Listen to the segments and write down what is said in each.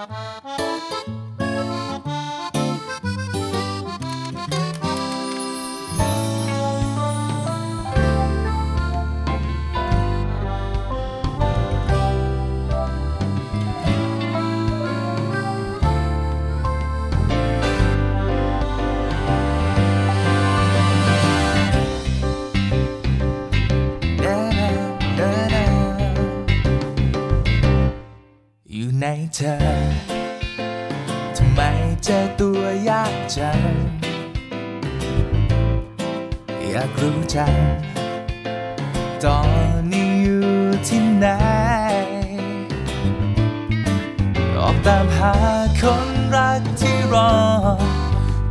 อยู่ ไม่เจอตัวยากจังอยากรู้จังตอนนี้อยู่ที่ไหน ออกตามหาคนรักที่รอ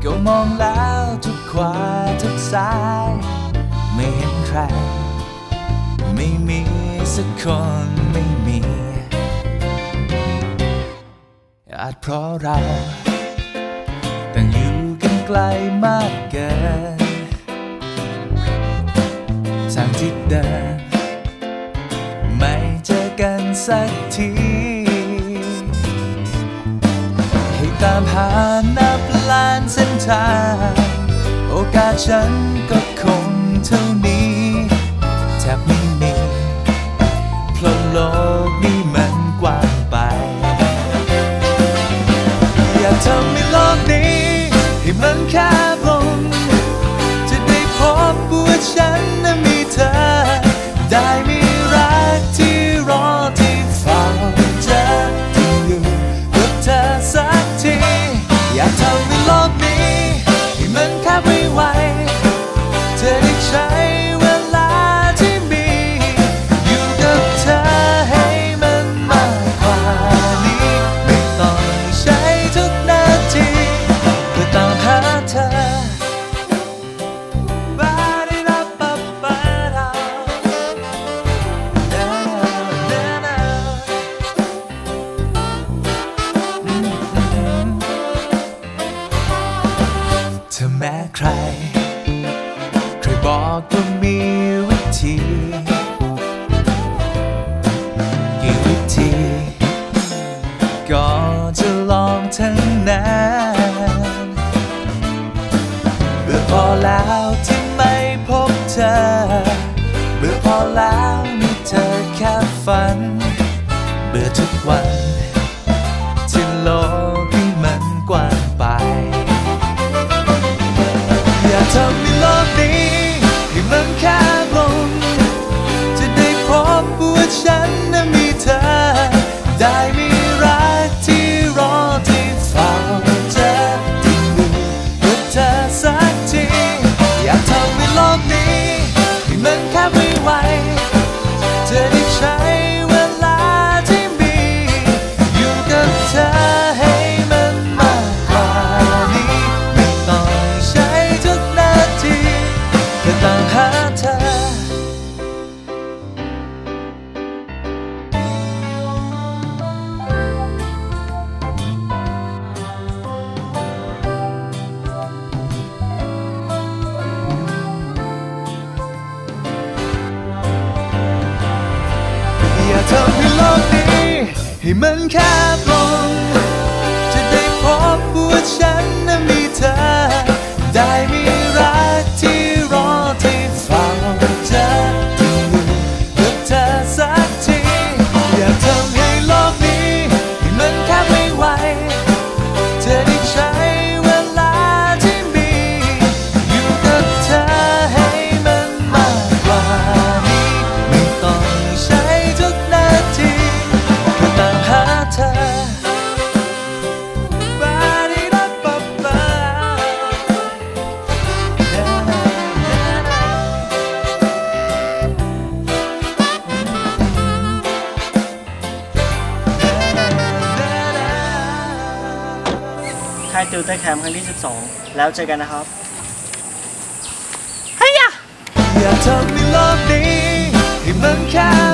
ก็มองแล้วทุกขวาทุกซ้าย ไม่เห็นใคร ไม่มีสักคนไม่มีอาจเพราะเรา ไกลมากเกินทางที่เดินไม่เจอกันสักที ให้ตามหานับล้านเส้นทาง โอกาสฉันก็คงเท่า อกว่ามีวิธี กี่วิธี ก็จะลองทั้งนั้นเบื่อพอแล้วที่ไม่พบเธอ เบื่อพอแล้วมีเธอแค่ฝัน เบื่อทุกวันที่โลกนี้มันกว้างไป อย่าทำให้โลกนี้ ให้มันแคบ ค่ายติวเตอร์แคมป์ครั้งที่ 12 แล้วเจอกันนะครับเฮ้ยอยากทำในโลกนี้ให้มันแค่